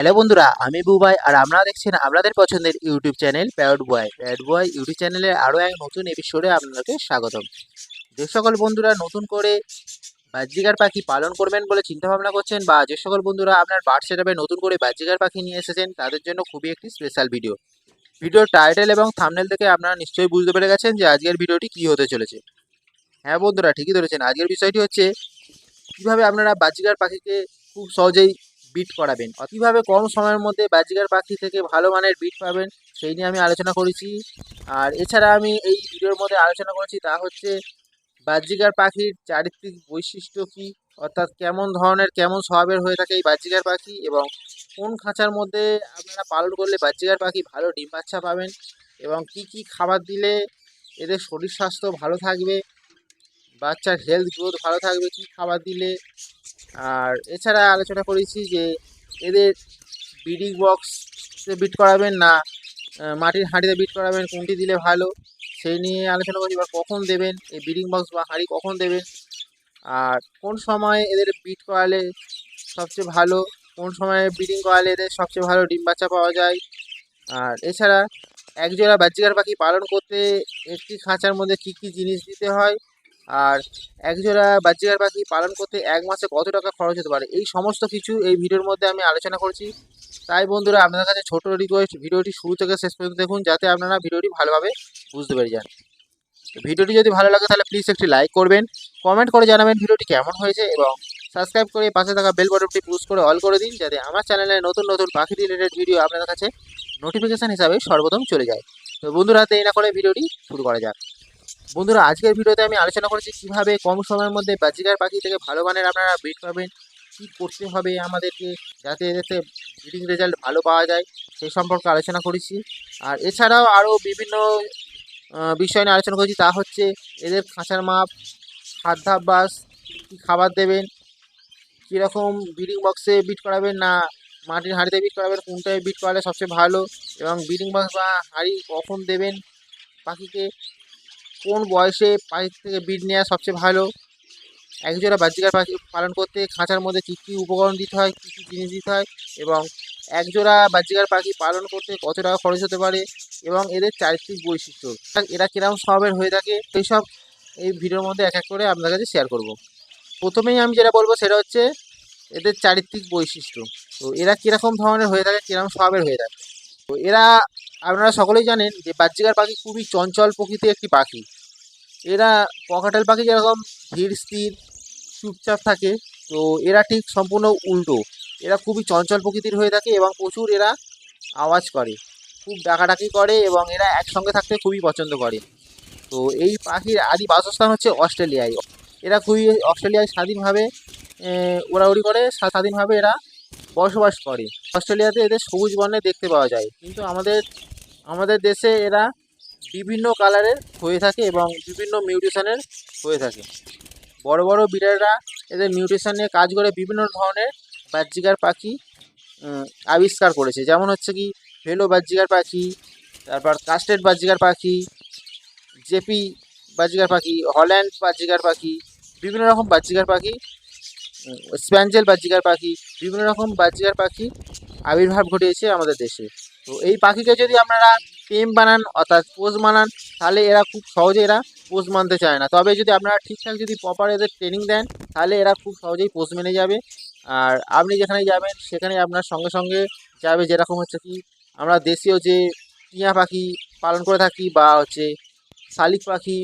Hello বন্ধুরা, আমি বুবাই আর আপনারা দেখছেন আপনাদের পছন্দের YouTube channel parrot boy. Parrot boy YouTube চ্যানেলের আরও এক নতুন এপিসোডে আপনাদেরকে স্বাগতম। যে সকল বন্ধুরা নতুন করে বাহ্যিকার পাখি পালন করবেন বলে চিন্তা ভাবনা করছেন বা যে সকল বন্ধুরা আপনার বার্ড সেটআপে নতুন করে বাহ্যিকার পাখি নিয়ে এসেছেন, তাদের জন্য খুবই একটি স্পেশাল ভিডিও ভিডিওর টাইটেল এবং থামনেল থেকে আপনারা নিশ্চয়ই বুঝতে পেরে গেছেন যে আজকের ভিডিওটি কী হতে চলেছে। হ্যাঁ বন্ধুরা, ঠিকই ধরেছেন। আজকের বিষয়টি হচ্ছে, কীভাবে আপনারা বাহ্যিকার পাখিকে খুব সহজেই বিট করাবেন। কীভাবে কম সময়ের মধ্যে বাজিকার পাখি থেকে ভালো মানের বিট পাবেন, সেই নিয়ে আমি আলোচনা করেছি। আর এছাড়া আমি এই ভিডিওর মধ্যে আলোচনা করেছি তা হচ্ছে বাহ্যিকার পাখির চারিত্রিক বৈশিষ্ট্য কী? অর্থাৎ কেমন ধরনের, কেমন স্বভাবের হয়ে থাকে এই বাহ্যিকার পাখি এবং কোন খাঁচার মধ্যে আপনারা পালন করলে বাহ্যিকার পাখি ভালো ডিম বাচ্চা পাবেন এবং কি কি খাবার দিলে এদের শরীর স্বাস্থ্য ভালো থাকবে, বাচ্চার হেলথ গ্রোথ ভালো থাকবে, কি খাবার দিলে আর এছাড়া আলোচনা করেছি যে এদের বিডিং বক্সে বিট করাবেন না মাটির হাঁড়িতে বিট করাবেন, কোনটি দিলে ভালো, সেই নিয়ে আলোচনা করছি বা কখন দেবেন, এই বিডিং বক্স বা হাঁড়ি কখন দেবেন, আর কোন সময় এদের বিট করালে সবচেয়ে ভালো, কোন সময়ে ব্রিডিং করালে এদের সবচেয়ে ভালো ডিম বাচ্চা পাওয়া যায়, আর এছাড়া একজোড়া বাচ্চিকার পাখি পালন করতে একটি খাঁচার মধ্যে কী কী জিনিস দিতে হয় আর একজোড়া বাচ্চিকার পাখি পালন করতে এক মাসে কত টাকা খরচ হতে পারে? এই সমস্ত কিছু এই ভিডিওর মধ্যে আমি আলোচনা করছি। তাই বন্ধুরা, আপনাদের কাছে ছোট রিকোয়েস্ট ভিডিওটি শুরু থেকে শেষ পর্যন্ত দেখুন, যাতে আপনারা ভিডিওটি ভালোভাবে বুঝতে পেরে যান। ভিডিওটি যদি ভালো লাগে, তাহলে প্লিজ একটি লাইক করবেন কমেন্ট করে জানাবেন ভিডিওটি কেমন হয়েছে এবং সাবস্ক্রাইব করে পাশে থাকা বেল বাটনটি পুশ করে অল করে দিন, যাতে আমার চ্যানেলে নতুন নতুন পাখি রিলেটেড ভিডিও আপনাদের কাছে নোটিফিকেশান হিসাবে সর্বপ্রথম চলে যায়। তো বন্ধুরা, দেরি না করে ভিডিওটি শুরু করা যাক। বন্ধুরা, আজকের ভিডিওতে আমি আলোচনা করেছি কীভাবে কম সময়ের মধ্যে বাজিকার পাখি থেকে ভালো মানের আপনারা ব্রিড পাবেন, কী করতে হবে আমাদেরকে যাতে এতে ব্রিডিং রেজাল্ট ভালো পাওয়া যায় সেই সম্পর্কে আলোচনা করেছি। আর এছাড়াও আরও বিভিন্ন বিষয় নিয়ে আলোচনা করেছি, তা হচ্ছে এদের খাঁচার মাপ খাদ্যাভ্যাস কী খাবার দেবেন, কীরকম ব্রিডিং বক্সে বিট করাবেন না মাটির হাঁড়িতে বিট করাবেন, কোনটায় বিট করালে সবচেয়ে ভালো, এবং ব্রিডিং বক্স বা হাঁড়ি কখন দেবেন পাখিকে কোন বয়সে পাখির থেকে বিট নেওয়া সবচেয়ে ভালো? একজোড়া বাহ্যিকার পাখি পালন করতে খাঁচার মধ্যে কী কী উপকরণ দিতে হয়, কী কী জিনিস দিতে হয় এবং একজোড়া বাহ্যিকার পাখি পালন করতে কত টাকা খরচ হতে পারে এবং এদের চারিত্রিক বৈশিষ্ট্য? এরা কীরকম স্বভাবের হয়ে থাকে সেই সব এই ভিডিওর মধ্যে এক এক করে আপনার কাছে শেয়ার করব। প্রথমেই আমি যেটা বলব সেটা হচ্ছে এদের চারিত্রিক বৈশিষ্ট্য। তো এরা কীরকম ধরনের হয়ে থাকে, কীরকম স্বভাবের হয়ে থাকে? তো এরা আপনারা সকলেই জানেন যে বাহ্যিকার পাখি খুবই চঞ্চল প্রকৃতির একটি পাখি। এরা পকাটাল পাখি যেরকম ধীর, স্থির, চুপচাপ থাকে, তো এরা ঠিক সম্পূর্ণ উল্টো। এরা খুবই চঞ্চল প্রকৃতির হয়ে থাকে এবং প্রচুর এরা আওয়াজ করে। খুব ডাকাডাকি করে এবং এরা একসঙ্গে থাকতে খুবই পছন্দ করে। তো এই পাখির আদি বাসস্থান হচ্ছে অস্ট্রেলিয়ায়। এরা খুবই অস্ট্রেলিয়ায় স্বাধীনভাবে ওড়াউড়ি করে। স্বাধীনভাবে এরা বসবাস করে। অস্ট্রেলিয়াতে এদের সবুজ বর্ণে দেখতে পাওয়া যায়। কিন্তু আমাদের আমাদের দেশে এরা বিভিন্ন কালারের হয়ে থাকে এবং বিভিন্ন মিউটেশনের হয়ে থাকে। বড় বড় বিড়ালরা এদের মিউটেশন নিয়ে কাজ করে বিভিন্ন ধরনের বাহ্যিকার পাখি আবিষ্কার করেছে। যেমন হচ্ছে কি, ভেলো বাহ্যিকার পাখি, তারপর কাস্টেড বাহ্যিকার পাখি, জেপি বাহ্যিকার পাখি, হল্যান্ড বাহ্যিকার পাখি, বিভিন্ন রকম বাহ্যিকার পাখি স্প্যাঞ্জেল বাহ্যিকার পাখি, বিভিন্ন রকম বাজিকার পাখি আবির্ভাব ঘটিয়েছে আমাদের দেশে। তো এই পাখিকে যদি আপনারা টেম বানান, অর্থাৎ পোজ বানান, তাহলে এরা খুব সহজে এরা পোজ মানতে চায় না। তবে যদি আপনারা ঠিকঠাক যদি প্রপার এদের ট্রেনিং দেন, তাহলে এরা খুব সহজেই পোজ মেনে যাবে। আর আপনি যেখানে যাবেন সেখানে আপনার সঙ্গে সঙ্গে যাবে। যেরকম হচ্ছে কি, আমরা দেশীয় যে টিয়া পাখি পালন করে থাকি বা হচ্ছে শালিক পাখি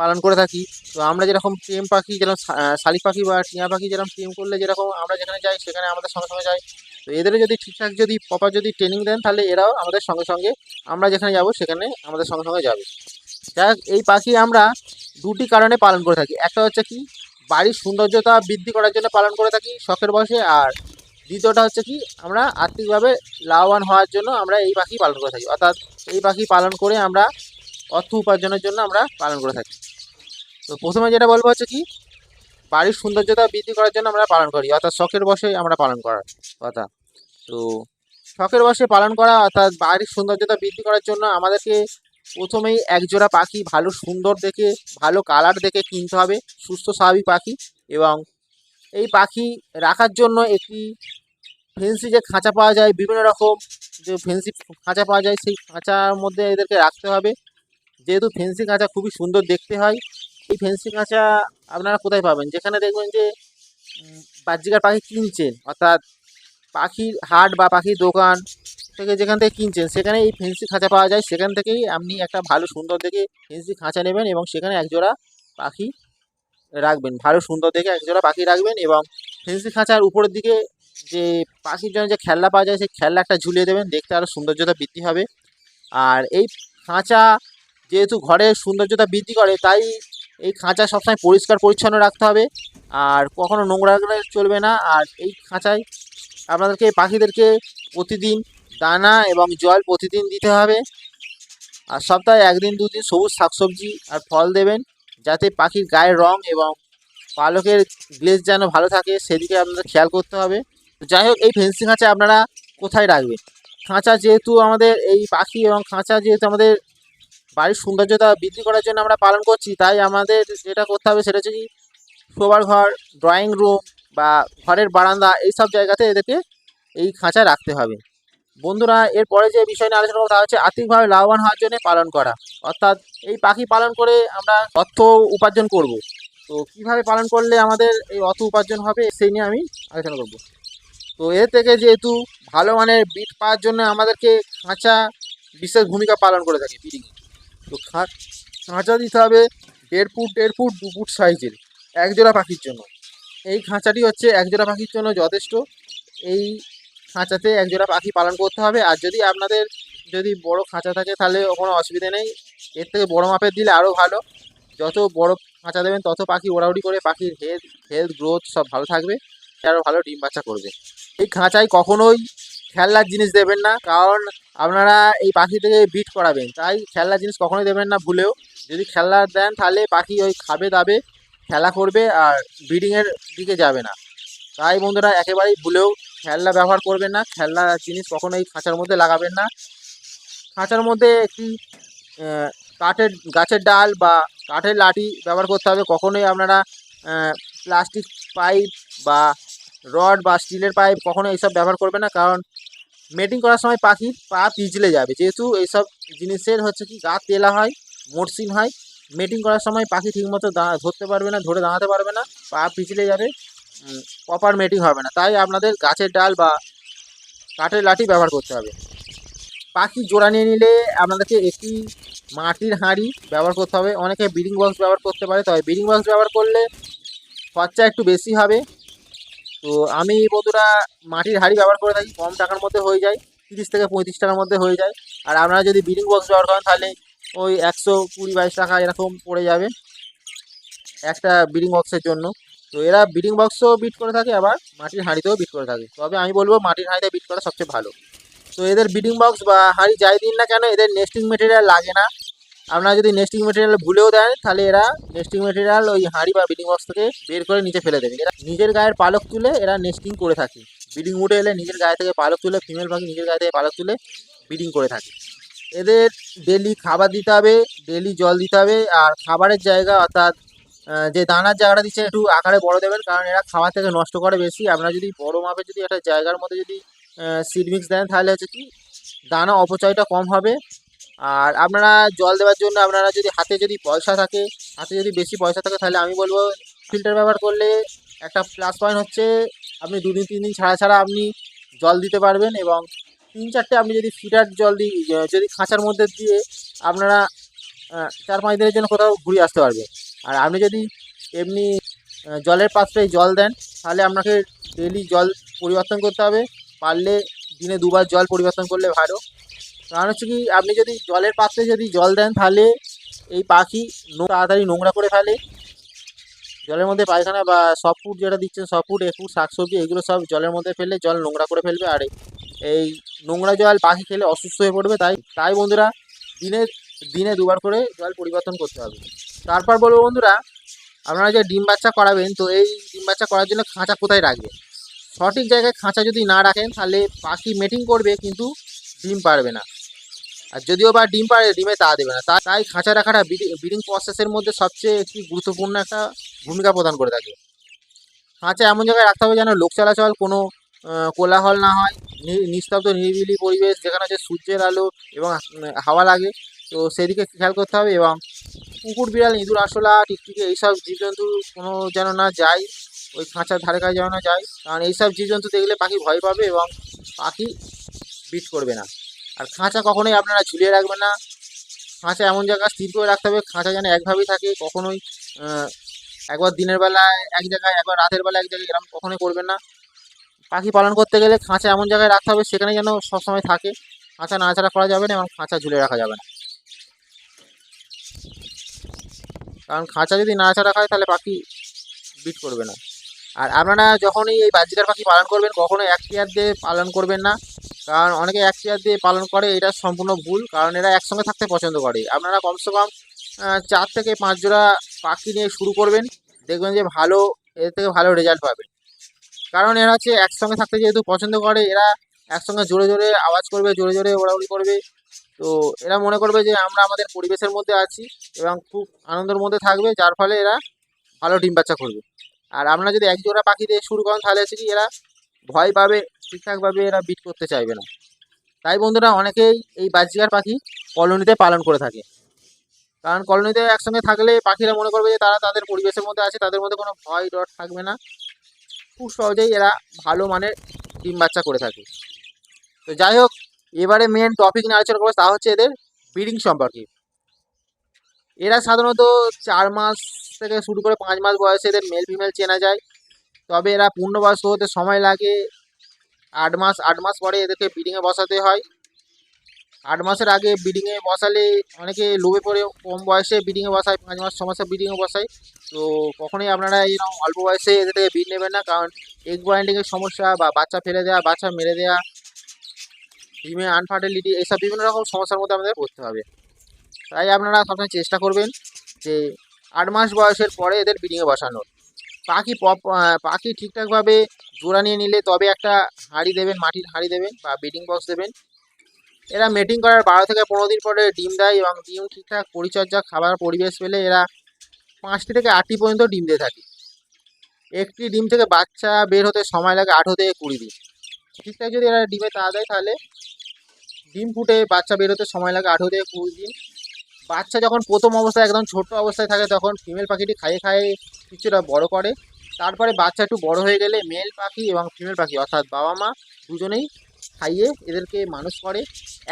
পালন করে থাকি। তো আমরা যেরকম টেম পাখি, যেরকম শালিক পাখি বা টিয়া পাখি যেরকম টেম করলে যেরকম আমরা যেখানে যাই সেখানে আমাদের সঙ্গে সঙ্গে যাই তো এদেরও যদি ঠিকঠাক যদি প্রপার যদি ট্রেনিং দেন, তাহলে এরাও আমাদের সঙ্গে সঙ্গে আমরা যেখানে যাব সেখানে আমাদের সঙ্গে সঙ্গে যাবে। যাক, এই পাখি আমরা দুটি কারণে পালন করে থাকি। একটা হচ্ছে কি, বাড়ির সৌন্দর্যতা বৃদ্ধি করার জন্য পালন করে থাকি শখের বয়সে আর দ্বিতীয়টা হচ্ছে কি, আমরা আর্থিকভাবে লাভবান হওয়ার জন্য আমরা এই পাখি পালন করে থাকি। অর্থাৎ এই পাখি পালন করে আমরা অর্থ উপার্জনের জন্য আমরা পালন করে থাকি। তো প্রথমে যেটা বলব হচ্ছে কি, বাড়ির সৌন্দর্যতা বৃদ্ধি করার জন্য আমরা পালন করি, অর্থাৎ শখের বসে আমরা পালন করার কথা। তো শখের বসে পালন করা, অর্থাৎ বাড়ির সৌন্দর্যতা বৃদ্ধি করার জন্য আমাদেরকে প্রথমেই একজোড়া পাখি ভালো সুন্দর দেখে, ভালো কালার দেখে কিনতে হবে, সুস্থ স্বাভাবিক পাখি এবং এই পাখি রাখার জন্য একটি ফেন্সি যে খাঁচা পাওয়া যায়, বিভিন্ন রকম যে ফেন্সি খাঁচা পাওয়া যায়, সেই খাঁচার মধ্যে এদেরকে রাখতে হবে। যেহেতু ফেন্সি খাঁচা খুবই সুন্দর দেখতে হয় এই ফেন্সি খাঁচা আপনারা কোথায় পাবেন? যেখানে দেখবেন যে বাহ্যিকার পাখি কিনছেন, অর্থাৎ পাখির হাট বা পাখির দোকান থেকে যেখান থেকে কিনছেন, সেখানে এই ফেন্সি খাঁচা পাওয়া যায়। সেখান থেকেই আপনি একটা ভালো সুন্দর দেখে ফেন্সি খাঁচা নেবেন এবং সেখানে একজোড়া পাখি রাখবেন। ভালো সুন্দর দেখে একজোড়া পাখি রাখবেন এবং ফেন্সি খাঁচার উপরের দিকে যে পাখির জন্য যে খেলনা পাওয়া যায়, সেই খেলনা একটা ঝুলিয়ে দেবেন। দেখতে আরও সৌন্দর্যতা বৃদ্ধি হবে। আর এই খাঁচা যেহেতু ঘরের সৌন্দর্যতা বৃদ্ধি করে, তাই এই খাঁচা সবসময় পরিষ্কার, পরিচ্ছন্ন রাখতে হবে। আর কখনো নোংরা চলবে না। আর এই খাঁচায় আপনাদেরকে, পাখিদেরকে প্রতিদিন দানা এবং জল প্রতিদিন দিতে হবে। আর সপ্তাহে একদিন, দুদিন সবুজ শাকসবজি আর ফল দেবেন, যাতে পাখির গায়ের রং এবং পালকের গ্লেজ যেন ভালো থাকে, সেদিকে আপনাদের খেয়াল করতে হবে। যাই হোক, এই ফেন্সি খাঁচা আপনারা কোথায় রাখবেন? খাঁচা যেহেতু আমাদের, এই পাখি এবং খাঁচা যেহেতু আমাদের বাড়ির সৌন্দর্যতা বৃদ্ধি করার জন্য আমরা পালন করছি, তাই আমাদের যেটা করতে হবে সেটা হচ্ছে শোবার ঘর ড্রয়িং রুম বা ঘরের বারান্দা এই সব জায়গাতে এদেরকে এই খাঁচা রাখতে হবে। বন্ধুরা, এরপরে যে বিষয় নিয়ে আলোচনা করব তা হচ্ছে আর্থিকভাবে লাভবান হওয়ার জন্য পালন করা। অর্থাৎ এই পাখি পালন করে আমরা অর্থ উপার্জন করব। তো কীভাবে পালন করলে আমাদের এই অর্থ উপার্জন হবে, সেই নিয়ে আমি আলোচনা করব। তো এর থেকে যেহেতু ভালো মানের বিট পাওয়ার জন্য আমাদেরকে খাঁচা বিশেষ ভূমিকা পালন করে থাকে ব্রিডিং তো খাঁচা দিতে হবে দেড় ফুট দেড় ফুট, দু ফুট সাইজের, একজোড়া পাখির জন্য। এই খাঁচাটি হচ্ছে একজোড়া পাখির জন্য যথেষ্ট। এই খাঁচাতে একজোড়া পাখি পালন করতে হবে। আর যদি আপনাদের যদি বড় খাঁচা থাকে তাহলে কোনো অসুবিধা নেই। এর থেকে বড় মাপের দিলে আরও ভালো। যত বড় খাঁচা দেবেন, তত পাখি ওড়াউড়ি করে পাখির হেলথ হেলথ গ্রোথ সব ভালো থাকবে। আরও ভালো ডিম বাচ্চা করবে। এই খাঁচায় কখনোই খেলনার জিনিস দেবেন না, কারণ আপনারা এই পাখি থেকে বিট করাবেন। তাই খেলনার জিনিস কখনোই দেবেন না ভুলেও। যদি খেলনা দেন তাহলে পাখি ওই খাবে দাবে, খেলা করবে আর ব্রিডিংয়ের দিকে যাবে না। তাই বন্ধুরা, একেবারেই ভুলেও খেলনা ব্যবহার করবেন না, খেলনা জিনিস কখনোই খাঁচার মধ্যে লাগাবেন না। খাঁচার মধ্যে একটি কাঠের, গাছের ডাল বা কাঠের লাঠি ব্যবহার করতে হবে। কখনোই আপনারা প্লাস্টিক পাইপ বা রড বা স্টিলের পাইপ কখনো এইসব ব্যবহার করবে না, কারণ মেটিং করার সময় পাখির পা পিছলে যাবে। যেহেতু এইসব জিনিসের হচ্ছে কি, গা তেলা হয় মরসিন হয় মেটিং করার সময় পাখি ঠিকমতো ধরতে পারবে না, ধরে দাঁড়াতে পারবে না, পা পিছলে যাবে প্রপার মেটিং হবে না। তাই আপনাদের গাছের ডাল বা কাঠের লাঠি ব্যবহার করতে হবে। পাখি জোড়া নিয়ে নিলে আপনাদেরকে একটি মাটির হাঁড়ি ব্যবহার করতে হবে। অনেকে ব্রিডিং বক্স ব্যবহার করতে পারে, তবে ব্রিডিং বক্স ব্যবহার করলে খরচা একটু বেশি হবে। তো আমি বন্ধুরা মাটির হাঁড়ি ব্যবহার করে থাকি, কম টাকার মধ্যে হয়ে যায়, তিরিশ থেকে পঁয়ত্রিশ টাকার মধ্যে হয়ে যায়। আর আপনারা যদি ব্রিডিং বক্স ব্যবহার করেন, তাহলে ওই একশো কুড়ি বাইশ টাকা এরকম পড়ে যাবে একটা ব্রিডিং বক্সের জন্য। তো এরা ব্রিডিং বক্সও বিট করে থাকে, আবার মাটির হাঁড়িতেও বিট করে থাকে। তবে আমি বলব, মাটির হাঁড়িতে বিট করা সবচেয়ে ভালো। তো এদের বিডিং বক্স বা হাঁড়ি যাই দিন না কেন, এদের নেস্টিং মেটেরিয়াল লাগে না। আপনারা যদি নেস্টিং মেটেরিয়াল ভুলেও দেন তাহলে এরা নেস্টিং মেটেরিয়াল ওই হাঁড়ি বা ব্রিডিং বক্স থেকে বের করে নিচে ফেলে দেবে। এরা নিজের গায়ের পালক তুলে এরা নেস্টিং করে থাকে। ব্রিডিং উঠে এলে নিজের গায়ে থেকে পালক তুলে ফিমেল পাখি নিজের গায়ে থেকে পালক তুলে ব্রিডিং করে থাকে। এদের ডেলি খাবার দিতে হবে ডেলি জল দিতে হবে, আর খাবারের জায়গা অর্থাৎ যে দানার জায়গাটা দিচ্ছে একটু আকারে বড় দেবেন, কারণ এরা খাবার থেকে নষ্ট করে বেশি। আপনারা যদি বড় মাপে যদি একটা জায়গার মধ্যে যদি সিড মিক্স দেন, তাহলে হচ্ছে কি দানা অপচয়টা কম হবে। আর আপনারা জল দেওয়ার জন্য আপনারা যদি হাতে যদি পয়সা থাকে, হাতে যদি বেশি পয়সা থাকে, তাহলে আমি বলব ফিল্টার ব্যবহার করলে একটা প্লাস পয়েন্ট হচ্ছে আপনি দুদিন তিন দিন ছাড়া ছাড়া আপনি জল দিতে পারবেন এবং তিন চারটে আপনি যদি ফিটার জল দিই যদি খাঁচার মধ্যে দিয়ে আপনারা চার পাঁচ দিনের জন্য কোথাও ঘুরে আসতে পারবে আর আপনি যদি এমনি জলের পাত্রে জল দেন, তাহলে আপনাকে ডেলি জল পরিবর্তন করতে হবে। পারলে দিনে দুবার জল পরিবর্তন করলে ভালো। কারণ হচ্ছে কি, আপনি যদি জলের পাত্রে যদি জল দেন তাহলে এই পাখি তাড়াতাড়ি নোংরা করে ফেলে। জলের মধ্যে পায়খানা বা সব ফুড যেটা দিচ্ছেন সব ফুড একটু, শাকসবজি, এগুলো সব জলের মধ্যে ফেললে জল নোংরা করে ফেলবে। আর এই নোংরা জল পাখি খেলে অসুস্থ হয়ে পড়বে, তাই তাই বন্ধুরা, দিনে দিনে দুবার করে জল পরিবর্তন করতে হবে। তারপর বলব বন্ধুরা, আপনারা যে ডিম বাচ্চা করাবেন, তো এই ডিম বাচ্চা করার জন্য খাঁচা কোথায় রাখবেন? সঠিক জায়গায় খাঁচা যদি না রাখেন, তাহলে পাখি মেটিং করবে, কিন্তু ডিম পারবে না। আর যদিও বা ডিম পারে ডিমে তা দেবে না। তাই খাঁচা রাখাটা ব্রিডিং প্রসেসের মধ্যে সবচেয়ে একটি গুরুত্বপূর্ণ একটা ভূমিকা প্রদান করে থাকে। খাঁচা এমন জায়গায় রাখতে হবে যেন লোক চলাচল কোনো কোলাহল না হয় নিস্তব্ধ, নিরিবিলি পরিবেশ যেখানে হচ্ছে সূর্যের আলো এবং হাওয়া লাগে। তো সেদিকে খেয়াল করতে হবে এবং কুকুর বিড়াল, ইঁদুর, আরশোলা, টিকটিকি এইসব জীবজন্তু কোনো যেন না যায়, ওই খাঁচার ধারে কাছে যেন না যায়। কারণ এইসব জীবজন্তু দেখলে পাখি ভয় পাবে এবং পাখি বিট করবে না। আর খাঁচা কখনোই আপনারা ঝুলিয়ে রাখবেন না। খাঁচা এমন জায়গায় স্থির করে রাখতে হবে, খাঁচা যেন একভাবেই থাকে, কখনোই একবার দিনের বেলায় এক জায়গায়, একবার রাতের বেলা এক জায়গায় এরকম কখনোই করবেন না। পাখি পালন করতে গেলে খাঁচা এমন জায়গায় রাখতে হবে, সেখানে যেন সবসময় থাকে। খাঁচা নাড়াচাড়া করা যাবে না এবং খাঁচা ঝুলে রাখা যাবে না। কারণ খাঁচা যদি নাড়াচাড়া খায় তাহলে পাখি বিট করবে না। আর আপনারা যখনই এই বাজিকার পাখি পালন করবেন, কখনো এক চেয়ার দিয়ে পালন করবেন না। কারণ অনেকে এক চেয়ার দিয়ে পালন করে, এটা সম্পূর্ণ ভুল, কারণ এরা একসঙ্গে থাকতে পছন্দ করে। আপনারা কমসে কম চার থেকে পাঁচ জোড়া পাখি নিয়ে শুরু করবেন, দেখবেন যে ভালো, এর থেকে ভালো রেজাল্ট পাবেন। কারণ এরা হচ্ছে একসঙ্গে থাকতে যেহেতু পছন্দ করে, এরা একসঙ্গে জোরে জোরে আওয়াজ করবে, জোরে জোরে ওড়াউড়ি করবে। তো এরা মনে করবে যে আমরা আমাদের পরিবেশের মধ্যে আছি এবং খুব আনন্দের মধ্যে থাকবে, যার ফলে এরা ভালো ডিম বাচ্চা করবে আর আপনারা যদি এক জোড়া পাখি দিয়ে শুরু করেন, তাহলে হচ্ছে কি এরা ভয় পাবে, ঠিকঠাকভাবে এরা বিট করতে চাইবে না। তাই বন্ধুরা, অনেকেই এই বাজিকার পাখি কলোনিতে পালন করে থাকে। কারণ কলোনিতে একসঙ্গে থাকলে পাখিরা মনে করবে যে, তারা তাদের পরিবেশের মধ্যে আছে, তাদের মধ্যে কোনো ভয় ডর থাকবে না। খুব সহজেই এরা ভালো মানের ডিম বাচ্চা করে থাকে। তো যাই হোক, এবারে মেন টপিক নিয়ে আলোচনা করব, তা হচ্ছে এদের ব্রিডিং সম্পর্কে। এরা সাধারণত চার মাস থেকে শুরু করে পাঁচ মাস বয়সে এদের মেল ফিমেল চেনা যায়। তবে এরা পূর্ণবয়স্ক হতে সময় লাগে। আট মাস আট মাস পরে এদেরকে ব্রিডিংয়ে বসাতে হয়। আট মাসের আগে ব্রিডিংয়ে বসালে অনেকে লোভে পড়ে, কম বয়সে ব্রিডিংয়ে বসায়, পাঁচ মাস, ছ মাসে ব্রিডিংয়ে বসায়। তো কখনোই আপনারা এরকম অল্প বয়সে এদের থেকে ব্রিড নেবেন না। কারণ এগ বাইন্ডিংয়ের সমস্যা বা বাচ্চা ফেলে দেওয়া বাচ্চা মেরে দেওয়া ডিমে আনফার্টিলিটি এইসব বিভিন্ন রকম সমস্যার মধ্যে আমাদের পড়তে হবে। তাই আপনারা সবসময় চেষ্টা করবেন যে আট মাস বয়সের পরে এদের ব্রিডিংয়ে বসানোর। পাখি পপ পাখি ঠিকঠাকভাবে জোড়া নিয়ে নিলে তবে একটা হাঁড়ি দেবেন, মাটির হাঁড়ি দেবেন বা ব্রিডিং বক্স দেবেন। এরা মেটিং করার বারো থেকে পনেরো দিন পরে ডিম দেয় এবং ডিম ঠিকঠাক পরিচর্যা, খাবার, পরিবেশ পেলে এরা পাঁচটি থেকে আটটি পর্যন্ত ডিম দিয়ে থাকে। একটি ডিম থেকে বাচ্চা বের হতে সময় লাগে আঠেরো থেকে কুড়ি দিন। ঠিকঠাক যদি এরা ডিমে তা দেয় তাহলে ডিম ফুটে বাচ্চা বের হতে সময় লাগে আঠেরো থেকে কুড়ি দিন। বাচ্চা যখন প্রথম অবস্থায় একদম ছোট অবস্থায় থাকে, তখন ফিমেল পাখিটি খাইয়ে খাইয়ে কিছুটা বড় করে। তারপরে বাচ্চা একটু বড় হয়ে গেলে মেল পাখি এবং ফিমেল পাখি, অর্থাৎ বাবা মা দুজনেই খাইয়ে এদেরকে মানুষ করে।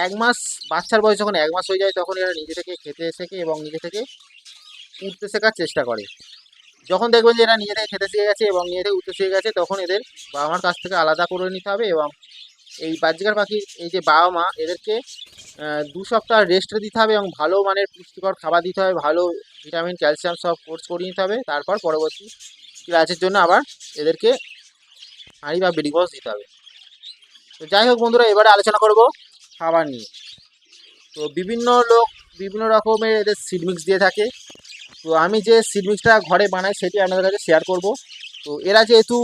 এক মাস, বাচ্চার বয়স যখন এক মাস হয়ে যায়, তখন এরা নিজে থেকে খেতে শেখে এবং নিজে থেকে উঠতে শেখার চেষ্টা করে। যখন দেখবেন যে এরা নিজে থেকে খেতে শিখে গেছে এবং নিজে থেকে উঠতে শিখে গেছে, তখন এদের বাবা মার কাছ থেকে আলাদা করে নিতে হবে এবং এই বাজিকার পাখির, এই যে বাবা মা, এদেরকে দু সপ্তাহ রেস্ট দিতে হবে এবং ভালো মানের পুষ্টিকর খাবার দিতে হবে, ভালো ভিটামিন ক্যালসিয়াম সব কোর্স করিয়ে নিতে হবে, তারপর পরবর্তী ক্লাসের জন্য আবার এদেরকে হাঁড়ি বা বিডি বক্স দিতে হবে। তো যাই হোক বন্ধুরা, এবারে আলোচনা করব খাবার নিয়ে। তো বিভিন্ন লোক বিভিন্ন রকমের এদের সিড মিক্স দিয়ে থাকে। তো আমি যে সিড মিক্সটা ঘরে বানাই, সেটি আপনাদের কাছে শেয়ার করব। তো এরা যেহেতু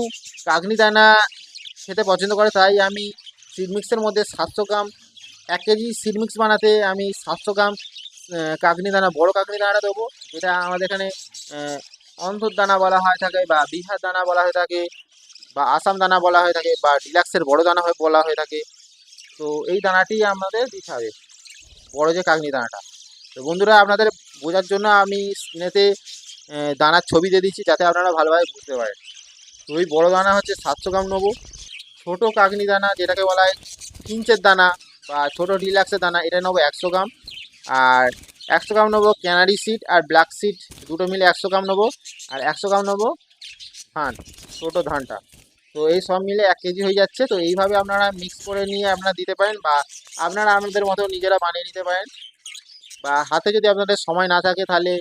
কাগনি দানা খেতে পছন্দ করে, তাই আমি সিড মিক্সের মধ্যে সাতশো গ্রাম, এক কেজি সিড মিক্স বানাতে আমি সাতশো গ্রাম কাগনি দানা, বড় কাগনি দানাটা দেবো। এটা আমাদের এখানে অন্ধর দানা বলা হয় থাকে বা বিহার দানা বলা হয়ে থাকে বা আসাম দানা বলা হয়ে থাকে বা ডিলাক্সের বড় দানা হয়ে বলা হয়ে থাকে। তো এই দানাটি আমাদের দিতে হবে, বড় যে কাগনি দানাটা। তো বন্ধুরা, আপনাদের বোঝার জন্য আমি স্ক্রিনেতে দানার ছবি দিয়ে দিচ্ছি, যাতে আপনারা ভালোভাবে বুঝতে পারেন। তো ওই বড় দানা হচ্ছে সাতশো গ্রাম নেব। ছোটো কাগনি দানা, যেটাকে বলা হয় কিঞ্চের দানা বা ছোটো ডিলাক্সের দানা, এটা নেব একশো গ্রাম। আর একশো গ্রাম নেব ক্যানারি সিড আর ব্ল্যাক সিড, দুটো মিলে একশো গ্রাম নেব। আর একশো গ্রাম নেব ধান, ছোটো ধানটা। তো এই সব মিলে এক কেজি হয়ে যাচ্ছে। তো এইভাবে আপনারা মিক্স করে নিয়ে আপনারা দিতে পারেন বা আপনারা আমাদের মতো নিজেরা বানিয়ে নিতে পারেন। বা হাতে যদি আপনাদের সময় না থাকে, তাহলে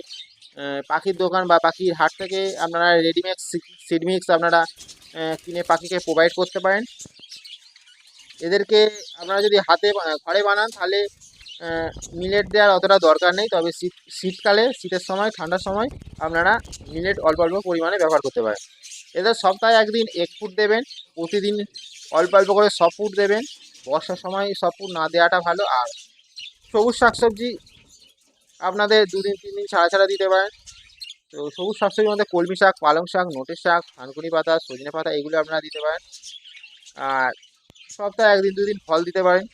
পাখির দোকান বা পাখির হাট থেকে আপনারা রেডিমেক্স সিড মিক্স আপনারা কিনে পাখিকে প্রোভাইড করতে পারেন। এদেরকে আপনারা যদি হাতে ঘরে বানান, তাহলে মিলেট দেওয়ার অতটা দরকার নেই। তবে শীত, শীতকালে, শীতের সময়, ঠান্ডার সময় আপনারা মিলেট অল্প অল্প পরিমাণে ব্যবহার করতে পারেন। এদের সপ্তাহে একদিন এক ফুট দেবেন, প্রতিদিন অল্প অল্প করে সব ফুট দেবেন। বর্ষার সময় সব ফুট না দেওয়াটা ভালো। আর সবুজ শাকসবজি আপনাদের দুদিন, তিন দিন ছাড়া ছাড়া দিতে পারেন। তো সবুজ শাকসবজির মধ্যে কলমি শাক, পালং শাক, নোটের শাক থানকুনি পাতা, সজনে পাতা, এগুলো আপনারা দিতে পারেন। আর সপ্তাহে একদিন দুদিন ফল দিতে পারেন।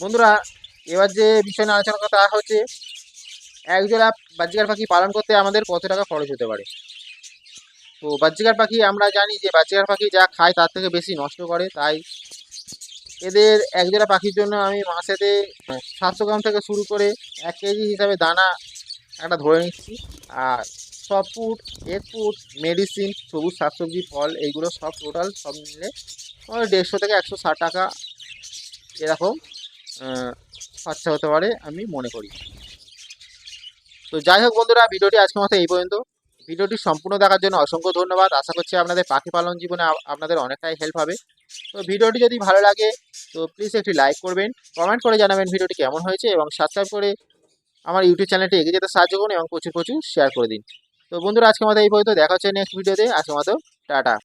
বন্ধুরা, এবার যে বিষয় নিয়ে আলোচনা কথা হচ্ছে, একজোড়া বাজিকার পাখি পালন করতে আমাদের কত টাকা খরচ হতে পারে? তো বাজিকার পাখি আমরা জানি যে বাজিকার পাখি যা খায় তার থেকে বেশি নষ্ট করে, তাই এদের একজোড়া পাখির জন্য আমি মাসেতে সাতশো গ্রাম থেকে শুরু করে এক কেজি হিসাবে দানা একটা ধরে নিচ্ছি। আর সব ফুড এক ফুড মেডিসিন, সবুজ শাকসবজি, ফল, এইগুলো সব টোটাল সব মিলে দেড়শো থেকে একশো ষাট টাকা এরকম খরচা হতে পারে আমি মনে করি। তো যাই হোক বন্ধুরা, ভিডিওটি আজকের মতো এই পর্যন্ত। ভিডিওটি সম্পূর্ণ দেখার জন্য অসংখ্য ধন্যবাদ। আশা করছি আপনাদের পাখি পালন জীবনে আপনাদের অনেকটাই হেল্প হবে। তো ভিডিওটি যদি ভালো লাগে, তো প্লিজ একটি লাইক করবেন কমেন্ট করে জানাবেন ভিডিওটি কেমন হয়েছে এবং সাবস্ক্রাইব করে আমার ইউটিউব চ্যানেলটি এগিয়ে যেতে সাহায্য করুন এবং প্রচুর প্রচুর শেয়ার করে দিন। তো বন্ধুরা আজকে আমাদের এই পর্যন্ত দেখা হচ্ছে নেক্সট ভিডিওতে আজকে মতো টাটা।